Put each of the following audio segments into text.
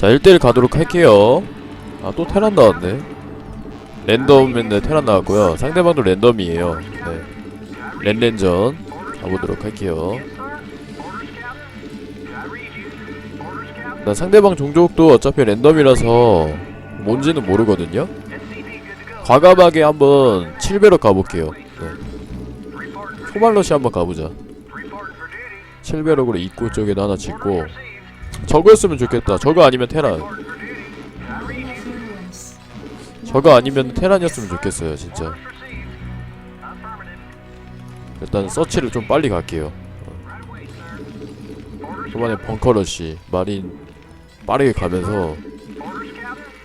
자 1대1 가도록 할게요. 아 또 테란 나왔네. 랜덤인데 테란 나왔고요. 상대방도 랜덤이에요. 네. 랜랜전 가보도록 할게요. 나 상대방 종족도 어차피 랜덤이라서 뭔지는 모르거든요. 과감하게 한번 7배로 가볼게요. 네. 초말러시 한번 가보자. 7배럭으로 입구 쪽에다 하나 짓고 저거였으면 좋겠다. 저거 아니면 테란. 저거 아니면 테란이었으면 좋겠어요 진짜. 일단 서치를 좀 빨리 갈게요. 초반에 벙커러시 마린 빠르게 가면서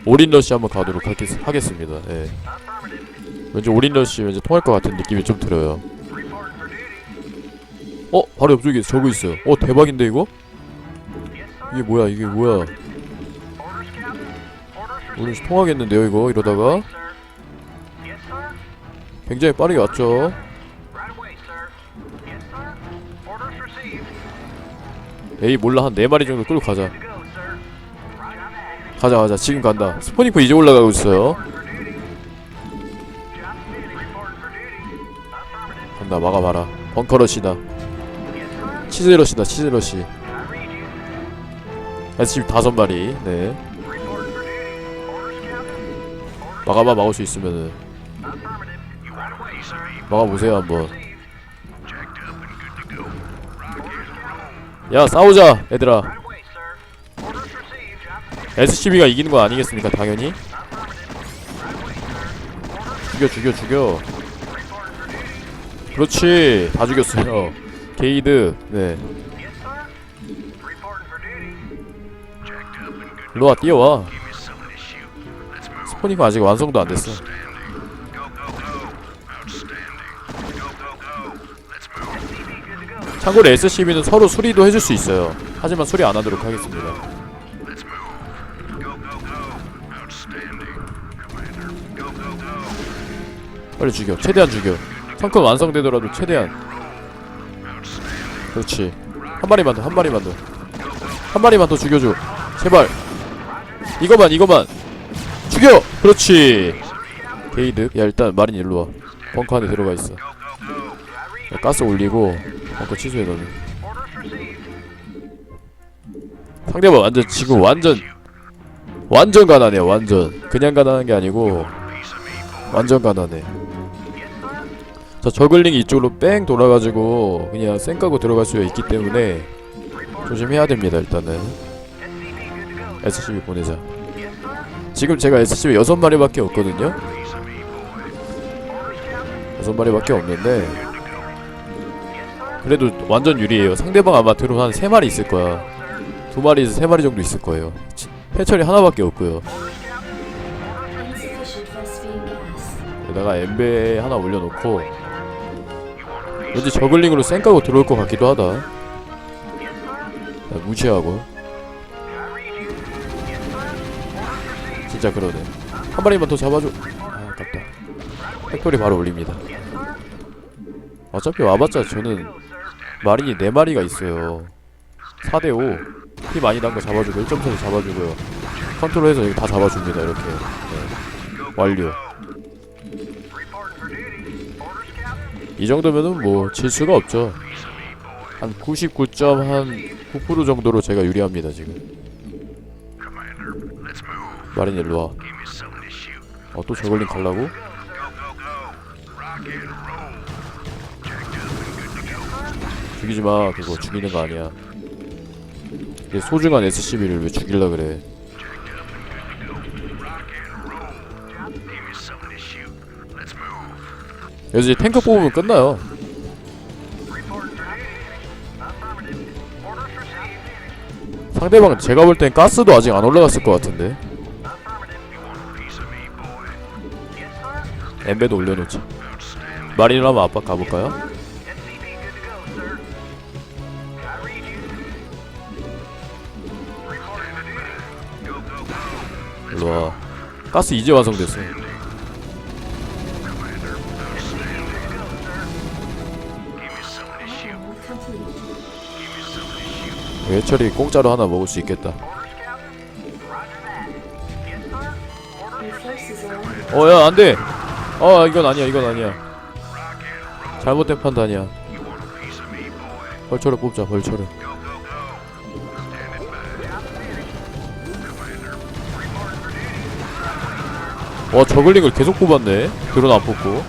올인러시 한번 가도록 하겠, 하겠 습니다. 예. 왠지 올인러시 왠지 통할 것 같은 느낌이 좀 들어요. 어? 바로 옆쪽에 저거 있어요. 어 대박인데 이거? 이게 뭐야 이게 뭐야? 오늘 통하겠는데요 이거? 이러다가? 굉장히 빠르게 왔죠? 에이 몰라. 한 4마리 정도 끌고 가자. 가자 가자. 지금 간다. 스포니프 이제 올라가고 있어요. 간다. 막아봐라. 벙커러시다. 치즈러시다 치즈러시 SCP 다섯 마리. 네. 막아봐 막을 수 있으면은. 막아보세요 한번. 야 싸우자 얘들아. SCB가 이기는 거 아니겠습니까 당연히? 죽여 죽여 죽여. 그렇지 다 죽였어요. 게이드 네 일로와 뛰어와. 스포니가 아직 완성도 안 됐어. 참고로 SCB는 서로 수리도 해줄 수 있어요. 하지만 수리 안 하도록 하겠습니다. 빨리 죽여. 최대한 죽여. 성큼 완성되더라도 최대한. 그렇지. 한 마리만 더한 마리만 더한 마리만 더 죽여줘 제발. 이거만 이거만. 죽여! 그렇지. 게이드 야 일단 마린 일로와. 벙커 안에 들어가 있어. 야, 가스 올리고 벙커 취소해 너는. 상대방 완전 지금 완전 완전 가난해 완전. 그냥 가난한 게 아니고 완전 가난해. 자 저글링이 이쪽으로 뺑 돌아가지고 그냥 쌩 까고 들어갈 수 있기 때문에 조심해야 됩니다 일단은 SCB 보내자 지금 제가 SCB 6마리밖에 없거든요. 6마리밖에 없는데 그래도 완전 유리해요. 상대방 아마 드론 한 3마리 있을 거야. 2마리에서 3마리 정도 있을 거예요. 치- 해철이 하나밖에 없고요. 여기다가 엠베 하나 올려놓고 왠지 저글링으로 쌩까고 들어올 것 같기도 하다. 야, 무시하고 진짜 그러네. 한 마리만 더 잡아줘. 아 아깝다. 팩토리 바로 올립니다. 어차피 와봤자 저는 마린이 4마리가 있어요. 4대5 피 많이 난 거 잡아주고 1.4도 잡아주고요. 컨트롤해서 여기 다 잡아줍니다 이렇게. 네. 완료. 이 정도면은 뭐 질 수가 없죠. 한 99.9% 정도로 제가 유리합니다 지금. 마린 일로 와. 어 또 저걸링 갈라고? 죽이지 마. 그거 죽이는 거 아니야. 내 소중한 SCB를 왜 죽일라 그래? 여기서 이제 탱크 뽑으면 끝나요. 상대방은 제가 볼 땐 가스도 아직 안 올라갔을 것 같은데. 엠베도 올려놓지. 마린을 한번 압박 가볼까요? 일로와. 가스 이제 완성됐어. 외철이 공짜로 하나 먹을 수 있겠다. is eliminated. 어야 안돼 어 이건 아니야 이건 아니야. 잘못된 판단이야. 벌처를 뽑자 벌처를. 와 저글링을 계속 뽑았네. 드론 안 뽑고.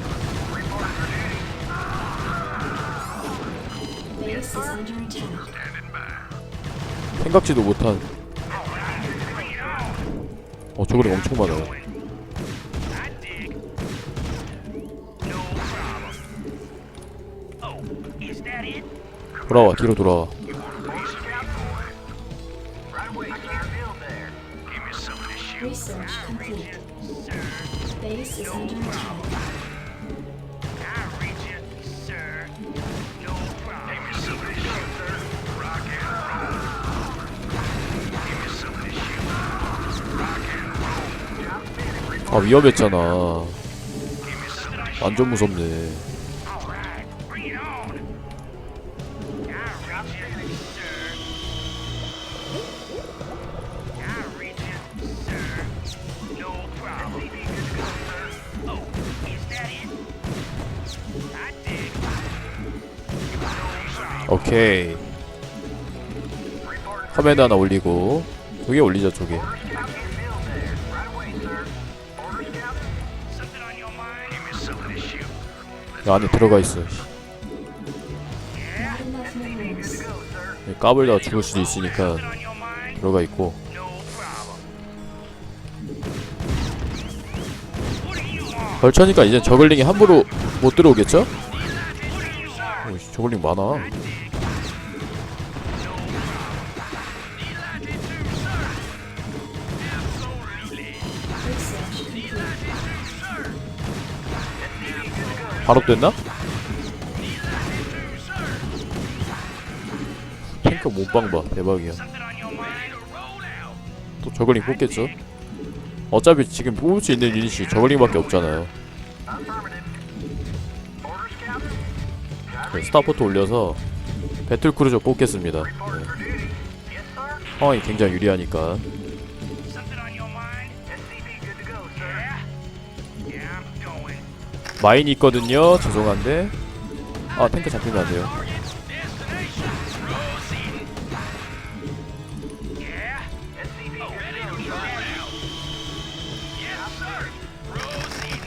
생각지도 못한. 어 저글링 엄청 많아요 돌아와 뒤로 돌아와 Research complete. Base is under attack. 아 위험했잖아 완전 무섭네 오케이 화면 하나 올리고 저게 올리자 저게 야, 안에 들어가 있어. 까불다가 죽을 수도 있으니까 들어가 있고 벌쳐니까 이제 저글링이 함부로 못 들어오겠죠? 오이씨, 저글링 많아. 바로 됐나? 탱크 몸빵 봐 대박이야 또 저글링 뽑겠죠? 어차피 지금 뽑을 수 있는 유닛이 저글링밖에 없잖아요 네, 스타포트 올려서 배틀크루저 뽑겠습니다. 네. 상황이 굉장히 유리하니까. 마인이 있거든요. 죄송한데. 아 탱크 잡히면 안 돼요.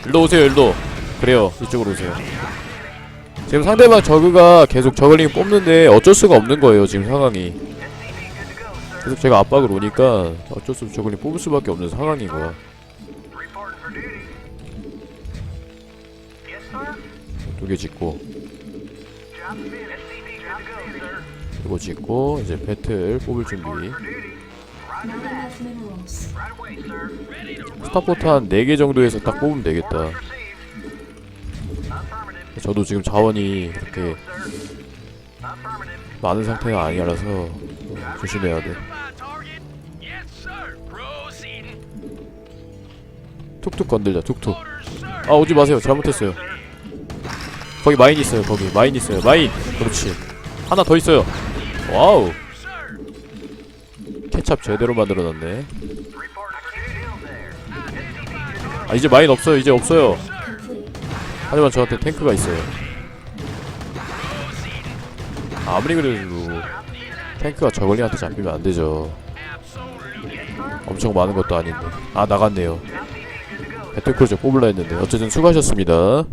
일로 오세요 일로. 그래요 이쪽으로 오세요 지금 상대방 저그가 계속 저글링 뽑는데 어쩔 수가 없는 거예요 지금 상황이. 계속 제가 압박을 오니까 어쩔 수 없이 저글링 뽑을 수밖에 없는 상황인 거야. 두 개 짓고. 이거 짓고 이제 배틀 뽑을 준비. 스타포트 한 4개 정도에서 딱 뽑으면 되겠다 저도 지금 자원이 그렇게 많은 상태가 아니라서 조심해야 돼. 툭툭 건들자 툭툭. 아 오지 마세요. 잘못했어요. 거기 마인 있어요 거기. 마인 있어요 마인. 그렇지. 하나 더 있어요. 와우. 케찹 제대로 만들어놨네. 아 이제 마인 없어요. 이제 없어요. 하지만 저한테 탱크가 있어요. 아무리 그래도 탱크가 저걸링한테 잡히면 안 되죠. 엄청 많은 것도 아닌데. 아 나갔네요. 배틀크루저 뽑으려 했는데. 어쨌든 수고하셨습니다